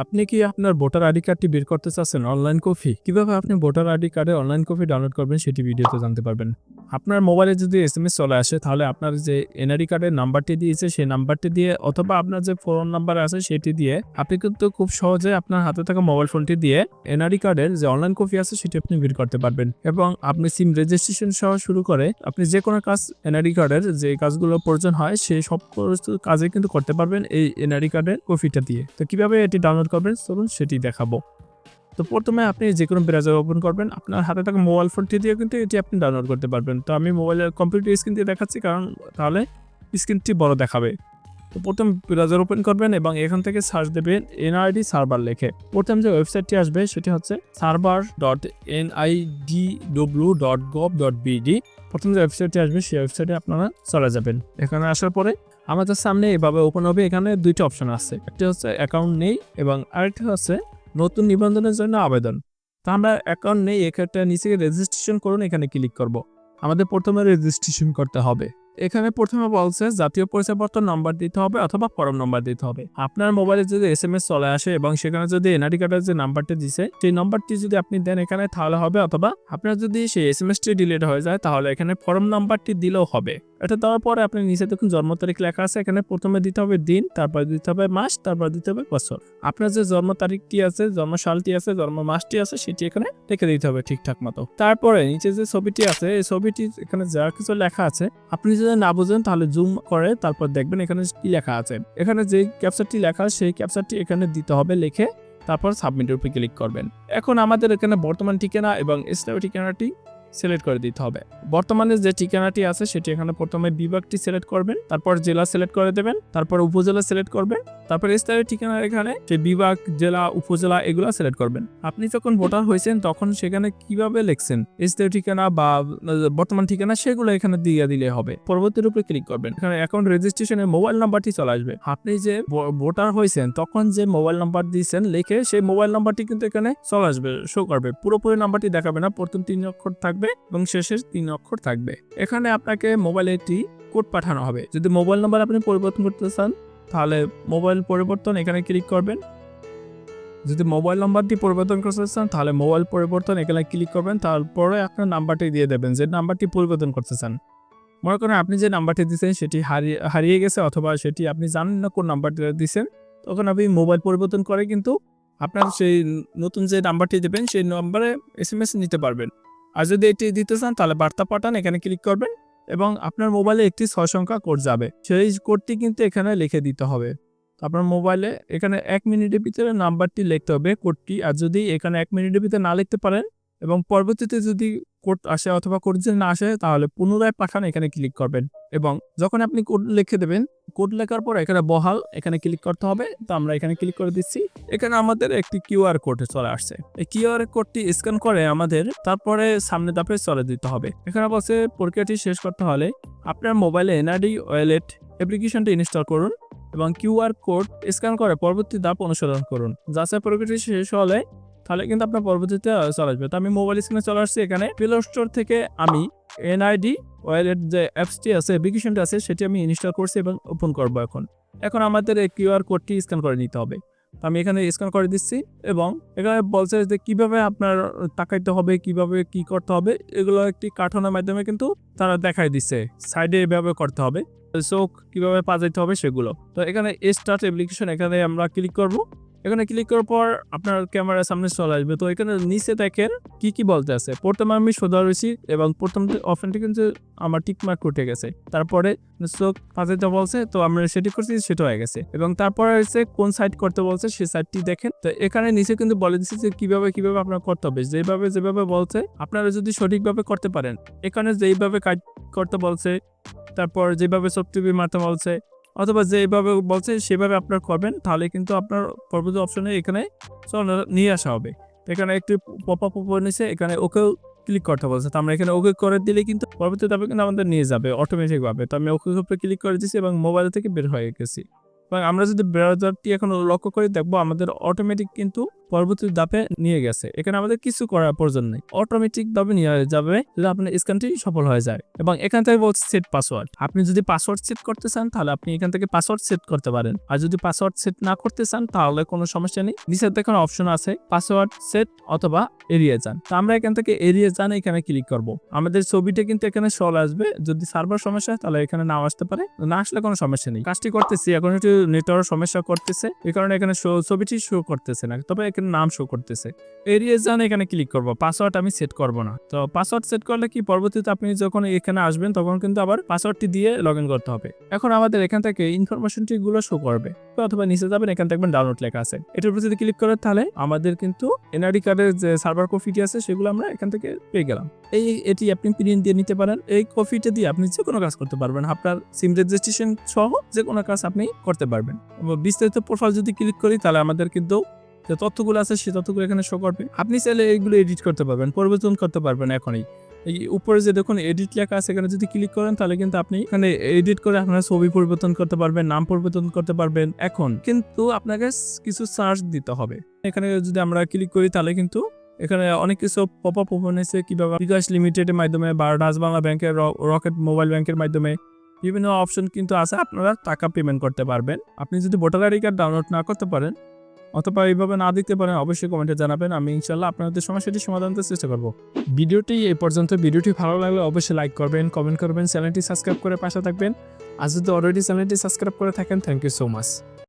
আপনি কি আপনার ভোটার আইডি কার্ডটি বের করতে চাচ্ছেন অনলাইন কপি? কীভাবে আপনি ভোটার আইডি কার্ডে অনলাইন কপি ডাউনলোড করবেন সেটি ভিডিওতে জানতে পারবেন। আপনার মোবাইলে যদি এস এম এস চলে আসে, তাহলে আপনার যে এনআইডি কার্ডের নাম্বারটি দিয়েছে, সেই নাম্বারটি দিয়ে অথবা আপনার যে ফোন নাম্বার আছে, সেটি দিয়ে আপনি কিন্তু খুব সহজে আপনার হাতে থাকা মোবাইল ফোনটি দিয়ে এনআইডি কার্ডের যে অনলাইন কপি আছে, সেটি আপনি বের করতে পারবেন। এবং আপনি সিম রেজিস্ট্রেশন সহ শুরু করে আপনি যে কোনো কাজ এনআইডি কার্ডের যে কাজগুলো প্রয়োজন হয় সেই সব কাজে কিন্তু করতে পারবেন এই এনআইডি কার্ডের কপিটা দিয়ে। তো কীভাবে এটি ডাউনলোড করবেন, চলুন সেটি দেখাবো। তো প্রথমে আপনি যে কোনো ব্রাউজার ওপেন করবেন, আপনার হাতে থাকা মোবাইল ফোনটি দিয়ে কিন্তু এটি আপনি ডাউনলোড করতে পারবেন। তো আমি মোবাইলের কম্পিউটার স্ক্রিন দিয়ে দেখাচ্ছি, কারণ তাহলে স্ক্রিনটি বড় দেখাবে। তো প্রথম ব্রাউজার ওপেন করবেন এবং এখান থেকে সার্চ দেবেন এনআইডি সার্ভার লেখে। প্রথম যে ওয়েবসাইটটি আসবে, সেটি হচ্ছে server dot NIDW dot gov dot BD প্রথম যে ওয়েবসাইটটি আসবে, সেই ওয়েবসাইটে আপনারা চলে যাবেন। এখানে আসার পরে আমাদের সামনে এভাবে ওপেন হবে, এখানে দুইটা অপশন আছে। একটা হচ্ছে অ্যাকাউন্ট নেই এবং আরেকটা হচ্ছে নতুন নিবন্ধনের জন্য আবেদন। তো আমরা অ্যাকাউন্ট নেই এখানটা নিচে রেজিস্ট্রেশন করুন, এখানে ক্লিক করব। আমাদের প্রথমে রেজিস্ট্রেশন করতে হবে। এখানে প্রথমে বলছে জাতীয় পরিচয়পত্র নাম্বার দিতে হবে অথবা ফরম নাম্বার দিতে হবে। আপনার মোবাইলে যদি এস এম এস চলে আসে এবং সেখানে যদি এনআরডি কার্ডের যে নাম্বারটি দিছে, সেই নাম্বারটি যদি আপনি দেন এখানে তাহলে হবে অথবা আপনার যদি সেই এস এম এসটি ডিলিট হয়ে যায়, তাহলে এখানে ফর্ম নাম্বারটি দিলেও হবে। এটা দেওয়ার পরে আপনি নিচে দেখুন জন্ম তারিখ লেখা আছে, এখানে প্রথমে দিতে হবে দিন, তারপর দিতে হবে মাস, তারপর দিতে হবে বছর। আপনার যে জন্ম তারিখটি আছে, জন্ম সালটি আছে, জন্ম মাসটি আছে, সেটি এখানে লিখে দিতে হবে ঠিকঠাক মতো। তারপরে নিচে যে ছবিটি আছে, এই ছবিটি এখানে যা কিছু লেখা আছে, আপনি যদি না বুঝেন তাহলে জুম করে তারপর দেখবেন এখানে কি লেখা আছে। এখানে যে ক্যাপচারটি লেখা, সেই ক্যাপচারটি এখানে দিতে হবে লিখে তারপর সাবমিটের উপরে ক্লিক করবেন। এখন আমাদের এখানে বর্তমান ঠিকানা এবং স্থায়ী ঠিকানাটি সিলেক্ট করে দিতে হবে। বর্তমানে যে ঠিকানাটি আছে সেটি এখানে প্রথমে বিভাগটি সিলেক্ট করবেন, তারপর জেলা সিলেক্ট করে দেবেন, তারপর উপজেলা সিলেক্ট করবেন, তারপর স্থায়ী ঠিকানা এখানে সেই বিভাগ, জেলা, উপজেলা এগুলো সিলেক্ট করবেন। আপনি যখন ভোটার হয়েছেন তখন সেখানে কীভাবে লিখছেন? স্থায়ী ঠিকানা বা, বর্তমান ঠিকানা সেগুলো এখানে দিয়ে দিলে হবে। পরবর্তীর উপরে ক্লিক করবেন। এখানে অ্যাকাউন্ট রেজিস্ট্রেশনের মোবাইল নাম্বারটি চলে আসবে। আপনি যে ভোটার হয়েছেন তখন যে মোবাইল নাম্বার দিয়েছেন লিখে সেই মোবাইল নাম্বারটি কিন্তু এখানে চলে আসবে শো করবে। পুরোপুরি নাম্বারটি দেখাবে না। প্রথম তিন অক্ষর থাকবে এবং শেষের তিন অক্ষর থাকবে। এখানে আপনাকে মোবাইলে একটি কোড পাঠানো হবে। যদি মোবাইল নাম্বার আপনি পরিবর্তন করতে চান, তাহলে মোবাইল পরিবর্তন এখানে ক্লিক করবেন। যদি মোবাইল নাম্বারটি পরিবর্তন করতে চান, তাহলে মোবাইল পরিবর্তন এখানে ক্লিক করবেন। তারপরে আপনার নাম্বারটি দিয়ে দেবেন যে নাম্বারটি পরিবর্তন করতে চান। মনে করেন আপনি যে নাম্বারটি দিয়েছেন সেটি হারিয়ে হারিয়ে গেছে অথবা সেটি আপনি জানেন না কোন নাম্বারটি দিয়েছেন তখন আপনি মোবাইল পরিবর্তন করে কিন্তু আপনার সেই নতুন যে নাম্বারটি দেবেন, সেই নাম্বারে এস নিতে পারবেন। আর যদি এটি দিতে চান, তাহলে বার্তা পাঠান, এখানে ক্লিক করবেন এবং আপনার মোবাইলে একটি ছয় সংখ্যা কোড যাবে। সেই কোডটি কিন্তু এখানে লিখে দিতে হবে। আপনার মোবাইলে এখানে এক মিনিটের ভিতরে নাম্বারটি লিখতে হবে কোডটি। আর যদি এখানে এক মিনিটের ভিতরে না লিখতে পারেন এবং পরবর্তীতে যদি কোড আসে অথবা কোড যদি না আসে, তাহলে পুনরায় পাঠান, এখানে ক্লিক করবেন। এবং যখন আপনি কোড লিখে দেবেন কোড লেখার পর এখানে বহাল, এখানে ক্লিক করতে হবে। তো আমরা এখানে ক্লিক করে দিচ্ছি। এখানে আমাদের একটি কিউআর কোড চলে আসছে। এই কিউআর কোডটি স্ক্যান করে আমাদের তারপরে সামনে ধাপে চলে দিতে হবে। এখানে বলছে, প্রক্রিয়াটি শেষ করতে হলে আপনার মোবাইলে এনআরডি, ওয়ালেট অ্যাপ্লিকেশনটি ইনস্টল করুন এবং কিউআর কোড স্ক্যান করে পরবর্তী ধাপ অনুসরণ করুন। যাচাই প্রক্রিয়াটি শেষ হলে তাহলে কিন্তু আপনার পরবর্তীতে চলে আসবে। তো আমি মোবাইল স্ক্রিনে চলে আসছি এখানে। প্লে স্টোর থেকে আমি এনআইডি ওয়ালেট যে অ্যাপসটি আছে অ্যাপ্লিকেশনটা আছে, সেটি আমি ইনস্টল করছি এবং ওপেন করব এখন। এখন আমাদের এই কিউআর কোডটি স্ক্যান করে নিতে হবে। আমি এখানে স্ক্যান করে দিচ্ছি এবং এখানে বলছে যে কীভাবে আপনার তাকাইতে হবে, কীভাবে কি করতে হবে, এগুলো একটি কার্টনের মাধ্যমে কিন্তু তারা দেখাই দিচ্ছে। সাইডে এভাবে করতে হবে। চোখ কীভাবে পাজাইতে হবে সেগুলো। তো এখানে স্টার্ট অ্যাপ্লিকেশন এখানে আমরা ক্লিক করব। এখানে ক্লিক করার পর আপনার ক্যামেরার সামনে চলে আসবে। তো এখানে নিচে দেখেন কি কি বলতে আছে। প্রথমে আমি সোজা রয়েছি এবং প্রথম অপশনটি কিন্তু আমার টিক মার্ক উঠে গেছে। তারপরে চোখ পাজাইতে বলছে, তো আমরা সেটি করছি, সেটা হয়ে গেছে। এবং তারপরে হচ্ছে কোন সাইড করতে বলছে, সেই সাইডটি দেখেন। তো এখানে নিচে কিন্তু বলে দিচ্ছে যে কীভাবে কীভাবে আপনার করতে হবে। যেভাবে যেভাবে বলছে, আপনারা যদি সঠিকভাবে করতে পারেন। এখানে যেইভাবে কাজ করতে বলছে, তারপর যেভাবে টিভি মারতে বলছে অথবা যেভাবে বলছে সেভাবে আপনার করবেন, তাহলে কিন্তু আপনার পরবর্তী অপশনে এখানে নিয়ে আসা হবে। এখানে এখানে পপা আপ এখানে ওকেও ক্লিক করতে বলছে। তো আমরা এখানে ওকে করে দিলে কিন্তু পরবর্তী ধাপে কিন্তু আমাদের নিয়ে যাবে অটোমেটিকভাবে তো আমি ওকে উপরে ক্লিক করে দিয়েছি এবং মোবাইল থেকে বের হয়ে গেছি। এবং আমরা যদি ব্রাউজারটি এখন লক্ষ্য করে দেখব, আমাদের অটোমেটিক কিন্তু পরবর্তী ধাপে নিয়ে গেছে। এখানে আমাদের কিছু করার প্রয়োজন নেই। অটোমেটিক ভাবে নিয়ে যাবে যদি আপনার স্ক্যানটি সফল হয়ে যায় এবং এখান থেকে বলছে সেট পাসওয়ার্ড আপনি যদি পাসওয়ার্ড সেট করতে চান, তাহলে আপনি এখান থেকে পাসওয়ার্ড সেট করতে পারেন। আর যদি পাসওয়ার্ড সেট না করতে চান, তাহলে কোনো সমস্যা নেই। নিচে দেখুন অপশন আছে পাসওয়ার্ড সেট অথবা এড়িয়ে যান। তো আমরা এখান থেকে এড়িয়ে যান, এখানে ক্লিক করব। আমাদের ছবিটা কিন্তু এখানে সল আসবে। যদি সার্ভার সমস্যা হয়, তাহলে এখানে নাও আসতে পারে। না আসলে কোনো সমস্যা নেই। কাজটি করতেছি। এখন একটু নেটওয়ার্ক সমস্যা করতেছে। এই কারণে এখানে ছবিটি শো করতেছে না। তবে এখানে নাম শো করতেছে। এড়িয়ে যান এখানে ক্লিক করব। পাসওয়ার্ড আমি সেট করব না। তো পাসওয়ার্ড সেট করলে কি? পরবর্তীতে আপনি যখন এখানে আসবেন, তখন কিন্তু আবার পাসওয়ার্ডটি দিয়ে লগ করতে হবে। এখন আমাদের এখান থেকে ইনফরমেশনটি গুলো শো করবে। অথবা নিচে যাবেন, এখানে দেখবেন ডাউনলোড লেখা আছে। এটার যদি ক্লিক করেন, তাহলে আমাদের কিন্তু এনআরডি কার্ডের যে সার্ভার কপিটি আছে, সেগুলো আমরা এখান থেকে পেয়ে গেলাম। এই, এটি আপনি প্রিন্ট দিয়ে নিতে পারেন। এই কপিটা দিয়ে আপনি যে কোনো কাজ করতে পারবেন। আপনার সিম রেজিস্ট্রেশন সহ যে কোনো কাজ আপনি করতে পারবেন। বিস্তারিত প্রোফাইল যদি ক্লিক করি, তাহলে আমাদের কিন্তু যে তথ্যগুলো আছে, সে তথ্যগুলো এখানে শো করবে। আপনি চাইলে এইগুলো এডিট করতে পারবেন, পরিবর্তন করতে পারবেন এখনই। এই উপরে যে দেখুন এডিট লেখা আছে, এখানে যদি ক্লিক করেন, তাহলে কিন্তু আপনি এখানে এডিট করে আপনার ছবি পরিবর্তন করতে পারবেন, নাম পরিবর্তন করতে পারবেন এখন। কিন্তু আপনাকে কিছু চার্জ দিতে হবে। এখানে যদি আমরা ক্লিক করি, তাহলে কিন্তু এখানে অনেক কিছু পপ আপ ওপেন হয়েছে। কীভাবে বিকাশ লিমিটেডের মাধ্যমে বা বাংলা ব্যাংকের রকেট মোবাইল ব্যাংকের মাধ্যমে বিভিন্ন অপশন কিন্তু আছে, আপনারা টাকা পেমেন্ট করতে পারবেন। আপনি যদি ভোটার আইডি কার্ড ডাউনলোড না করতে পারেন অথবা এইভাবে না দেখতে পারেন, অবশ্যই কমেন্টে জানাবেন। আমি ইনশাল্লাহ আপনাদের সমস্যাটি সমাধান করতে চেষ্টা করব। ভিডিওটি এই পর্যন্ত। ভিডিওটি ভালো লাগলে অবশ্যই লাইক করবেন কমেন্ট করবেন চ্যানেলটি সাবস্ক্রাইব করে পাশে থাকবেন। আর যদি অলরেডি চ্যানেলটি সাবস্ক্রাইব করে থাকেন থ্যাংক ইউ সো মাচ